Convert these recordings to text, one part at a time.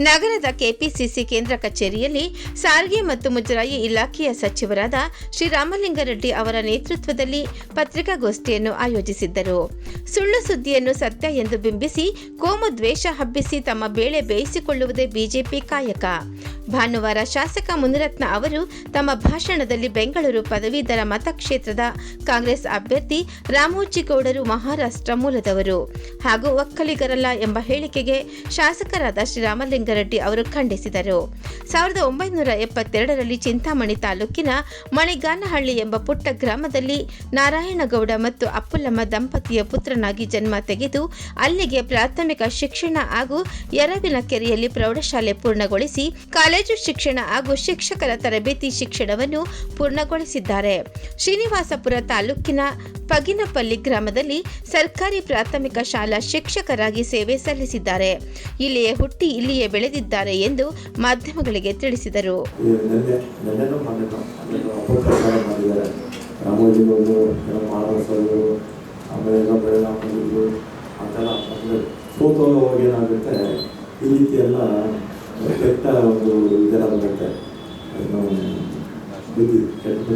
ನಗರದ ಕೆಪಿಸಿಸಿ ಕೇಂದ್ರ ಕಚೇರಿಯಲ್ಲಿ ಸಾರಿಗೆ ಮತ್ತು ಮುಜರಾಯಿ ಇಲಾಖೆಯ ಸಚಿವರಾದ ಶ್ರೀರಾಮಲಿಂಗಾರೆಡ್ಡಿ ಅವರ ನೇತೃತ್ವದಲ್ಲಿ ಪತ್ರಿಕಾಗೋಷ್ಠಿಯನ್ನು ಆಯೋಜಿಸಿದ್ದರು. ಸುಳ್ಳು ಸುದ್ದಿಯನ್ನು ಸತ್ಯ ಎಂದು ಬಿಂಬಿಸಿ, ಕೋಮು ದ್ವೇಷ ಹಬ್ಬಿಸಿ ತಮ್ಮ ಬೇಳೆ ಬೇಯಿಸಿಕೊಳ್ಳುವುದೇ ಬಿಜೆಪಿ ಕಾಯಕ. ಭಾನುವಾರ ಶಾಸಕ ಮುನಿರತ್ನ ಅವರು ತಮ್ಮ ಭಾಷಣದಲ್ಲಿ ಬೆಂಗಳೂರು ಪದವೀಧರ ಮತಕ್ಷೇತ್ರದ ಕಾಂಗ್ರೆಸ್ ಅಭ್ಯರ್ಥಿ ರಾಮೋಜಿಗೌಡರು ಮಹಾರಾಷ್ಟ್ರ ಮೂಲದವರು. ಹಾಗೂ ಒಕ್ಕಲಿಗರಲ್ಲ ಎಂಬ ಹೇಳಿಕೆಗೆ ಶಾಸಕರಾದ ಶ್ರೀರಾಮಲಿಂಗರೆಡ್ಡಿ ಅವರು ಖಂಡಿಸಿದರು. ಸಾವಿರದ ಒಂಬೈನೂರ ಎಪ್ಪತ್ತೆರಡರಲ್ಲಿ ಚಿಂತಾಮಣಿ ತಾಲೂಕಿನ ಮಣಿಗಾನಹಳ್ಳಿ ಎಂಬ ಪುಟ್ಟ ಗ್ರಾಮದಲ್ಲಿ ನಾರಾಯಣಗೌಡ ಮತ್ತು ಅಪ್ಪುಲಮ್ಮ ದಂಪತಿಯ ಪುತ್ರನಾಗಿ ಜನ್ಮ ತೆಗೆದು ಅಲ್ಲಿಗೆ ಪ್ರಾಥಮಿಕ ಶಿಕ್ಷಣ ಹಾಗೂ ಎರವಿನ ಕೆರೆಯಲ್ಲಿ ಪ್ರೌಢಶಾಲೆ ಪೂರ್ಣಗೊಳಿಸಿ ಕಾಲೇಜು ಶಿಕ್ಷಣ ಹಾಗೂ ಶಿಕ್ಷಕರ ತರಬೇತಿ ಶಿಕ್ಷಣವನ್ನು ಪೂರ್ಣಗೊಳಿಸಿದ್ದಾರೆ. ಶ್ರೀನಿವಾಸಪುರ ತಾಲೂಕಿನ ಪಗಿನಪಲ್ಲಿ ಗ್ರಾಮದಲ್ಲಿ ಸರ್ಕಾರಿ ಪ್ರಾಥಮಿಕ ಶಾಲಾ ಶಿಕ್ಷಕರಾಗಿ ಸೇವೆ ಸಲ್ಲಿಸಿದ್ದಾರೆ. ಇಲ್ಲಿಯೇ ಹುಟ್ಟಿ ಇಲ್ಲಿಯೇ ಬೆಳೆದಿದ್ದಾರೆ ಎಂದು ಮಾಧ್ಯಮಗಳಿಗೆ ತಿಳಿಸಿದರು. ಈ ರೀತಿ ಕೆಟ್ಟ ಒಂದು ಇದೆಲ್ಲ ಬಂದಂತೆ. ಬಿದ್ದಿದೆ ಕೆಟ್ಟ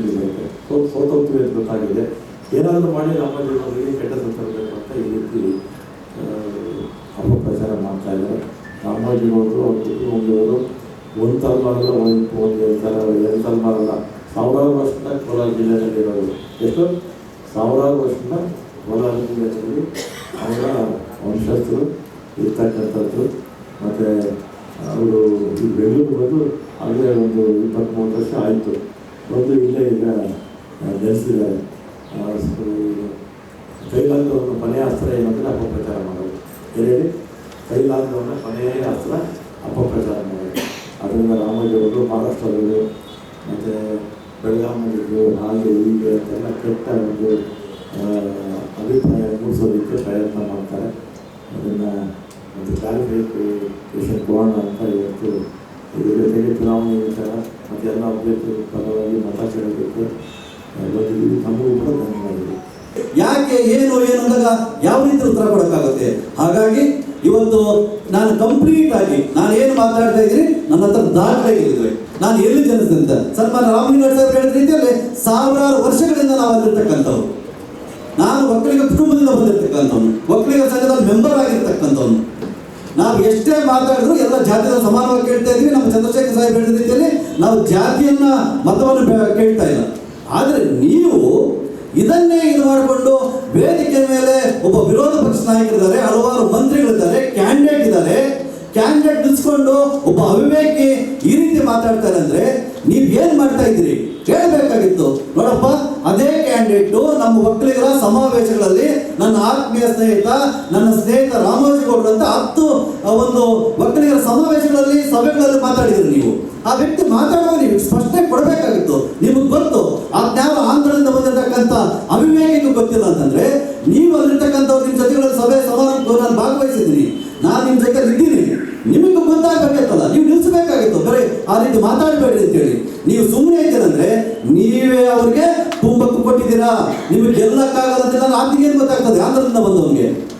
ಸೋ ಸೋತೋಗ್ತೀವಿ ಅಂತ ಗೊತ್ತಾಗಿದೆ. ಏನಾದರೂ ಮಾಡಿ ನಮ್ಮ ಜೀವನದಲ್ಲಿ ಕೆಟ್ಟ ತರಬೇಕು ಅಂತ ಈ ರೀತಿ ಅಪಪ್ರಚಾರ ಮಾಡ್ತಾ ಇದ್ದಾರೆ. ರಾಮೋಜಿಗಳು ಅವ್ರ ಕುಟುಂಬದವರು ಒಂದು ತಲೆಮಾರಲ್ಲ ಒಂದು ಒಂದು ಎರಡು ತಲೆ ಎರಡು ತಲೆಮಾರಲ್ಲ ಸಾವಿರಾರು ವರ್ಷದಿಂದ ಕೋಲಾರ ಜಿಲ್ಲೆಯಲ್ಲಿ ಇರೋದು ಎಷ್ಟು? ಸಾವಿರಾರು ವರ್ಷದಿಂದ ಕೋಲಾರ ಜಿಲ್ಲೆಯಲ್ಲಿ ಅವರ ವಂಶಸ್ಥರು ಇರ್ತಕ್ಕಂಥದ್ದು ಮತ್ತು ಅವರು ಈ ಬೆಂಗಳೂರು ಬಂದು ಆಗಲೇ ಒಂದು ಇಪ್ಪತ್ತ್ಮೂರು ವರ್ಷ ಆಯಿತು. ಬಂದು ಇಲ್ಲೇ ಈಗ ನೆಲೆಸಿದ್ದಾರೆ. ತೈಲಾಂಗವನ್ನು ಕೊನೆಯ ಅಸ್ತ್ರ ಏನಂದರೆ ಅಪಪ್ರಚಾರ ಮಾಡೋದು. ಹೇಳಿ ಕೈಲಾದವನ್ನ ಕೊನೆಯ ಅಸ್ತ್ರ ಅಪಪ್ರಚಾರ ಮಾಡೋದು. ಅದರಿಂದ ರಾಮೋಜಿಯವರು ಮಹಾರಾಷ್ಟ್ರದವರು, ಮತ್ತು ಬೆಳಗಾವಿಯವರು ಹಾಗೆ ಹೀಗೆ ಅಂತೆಲ್ಲ ಕೆಟ್ಟ ಒಂದು ಅಭಿಪ್ರಾಯ ಮೂಡಿಸೋದಕ್ಕೆ ಪ್ರಯತ್ನ ಮಾಡ್ತಾರೆ. ಅದನ್ನು ಒಂದು ಕ್ಲಾರಿಫಿಕೇಶನ್ ಕೋಣ ಅಂತ ಇವತ್ತು ಇದ್ರ ಜೊತೆಗೆ ಚುನಾವಣೆ ವಿಚಾರ ಮತ್ತು ಎಲ್ಲ ಅಭ್ಯರ್ಥಿಗಳ ಪರವಾಗಿ ಮತ ಕೇಳಬೇಕು ಬಂದಿದ್ದೀವಿ ನಮಗೂ ಕೂಡ ಯಾಕೆ ಏನು ಏನು ಅಂದಾಗ ಯಾವ ರೀತಿ ಉತ್ತರ ಕೊಡೋಕ್ಕಾಗುತ್ತೆ? ಹಾಗಾಗಿ ಇವತ್ತು ನಾನು ಕಂಪ್ಲೀಟ್ ಆಗಿ ನಾನು ಏನು ಮಾತಾಡ್ತಾ ಇದ್ದೀನಿ, ನನ್ನ ಹತ್ರ ದಾಖಲೆ ಇಲ್ಲಿದೆ ನಾನು ಎಲ್ಲಿ ಜನಿಸಿದಂತ ಸನ್ಮಾನ ರಾಮಲಿಂಗ ಸಾಹೇಬ್ ಹೇಳಿದ ರೀತಿಯಲ್ಲಿ ಸಾವಿರಾರು ವರ್ಷಗಳಿಂದ ನಾವು ಅಲ್ಲಿರ್ತಕ್ಕಂಥವ್ರು. ನಾನು ಒಕ್ಕಲಿಗ ಕುಟುಂಬದಿಂದ ಬಂದಿರ್ತಕ್ಕಂಥವ್ನು. ಒಕ್ಕಲಿಗ ಸಂಘದ ಮೆಂಬರ್ ಆಗಿರ್ತಕ್ಕಂಥವ್ನು. ನಾವು ಎಷ್ಟೇ ಮಾತಾಡಿದ್ರು ಎಲ್ಲ ಜಾತಿಯ ಸಮಾನವಾಗಿ ಕೇಳ್ತಾ ಇದ್ವಿ ನಮ್ಮ ಚಂದ್ರಶೇಖರ್ ಸಾಹೇಬ್ ಹೇಳಿದ ರೀತಿಯಲ್ಲಿ ನಾವು ಜಾತಿಯನ್ನ, ಮತವನ್ನು ಕೇಳ್ತಾ ಇಲ್ಲ. ಆದರೆ ನೀವು ಇದನ್ನೇ ಇದು ಮಾಡಿಕೊಂಡು ವೇದಿಕೆ ಮೇಲೆ ಒಬ್ಬ ವಿರೋಧ ಪಕ್ಷ ನಾಯಕರಿದ್ದಾರೆ, ಹಲವಾರು ಮಂತ್ರಿಗಳಿದ್ದಾರೆ ಕ್ಯಾಂಡಿಡೇಟ್ ಇದ್ದಾರೆ. ಕ್ಯಾಂಡಿಡೇಟ್ ನಿಲ್ಸ್ಕೊಂಡು ಒಬ್ಬ ಅವಿವೇಕಿ ಈ ರೀತಿ ಮಾತಾಡ್ತಾರೆ ಅಂದ್ರೆ ನೀವ್ ಏನ್ ಮಾಡ್ತಾ ಇದ್ದೀರಿ? ಆತ್ಮೀಯ ಸ್ನೇಹಿತ, ನನ್ನ ಸ್ನೇಹಿತ ರಾಮೋಜಿಗೌಡರು ಅಂತ ಹತ್ತು ಒಂದು ಒಕ್ಕಲಿಗರ ಸಮಾವೇಶಗಳಲ್ಲಿ, ಸಭೆಗಳಲ್ಲಿ ಮಾತಾಡಿದ್ರು ನೀವು. ಆ ವ್ಯಕ್ತಿ ಮಾತಾಡುವ ನೀವು ಸ್ಪಷ್ಟನೆ ಕೊಡಬೇಕಾಗಿತ್ತು. ನಿಮಗೆ ಗೊತ್ತು, ಆ ಜ್ಞಾನ ಆಂಧ್ರದಿಂದ ಬಂದಿರತಕ್ಕಂಥ ಅವಿವೇಕಿಗೂ ಗೊತ್ತಿಲ್ಲ ಅಂತಂದ್ರೆ, ನೀವು ಅಲ್ಲಿರ್ತಕ್ಕಂಥವ್ರು ನಿಮ್ಮ ಜೊತೆಗಳಲ್ಲಿ ಸಭೆ ಸಮಾರಂಭ ನಾನು ಭಾಗವಹಿಸಿದ್ದೀನಿ. ನಾನು ನಿಮ್ಮ ಜೊತೆ ಇದ್ದೀನಿ. ನಿಮಗೆ ಗೊತ್ತಾಗಬೇಕಲ್ಲ ನೀವು ನಿಲ್ಲಿಸಬೇಕಾಗಿತ್ತು. ಬರೀ ಆ ರೀತಿ ಮಾತಾಡಬೇಡಿ ಅಂತೇಳಿ. ನೀವು ಸುಮ್ಮನೆ ಇದ್ದೀರಂದ್ರೆ, ನೀವೇ ಅವ್ರಿಗೆ ಕೊಟ್ಟಿದ್ದೀರಾ? ನಿಮಗೆ ಗೆಲ್ಲಕ್ಕಾಗಲ್ಲ ಅಂತ ನಾನು ಏನು ಗೊತ್ತಾಗ್ತದೆ? ಆಂಧ್ರದಿಂದ ಬಂದವನಿಗೆ.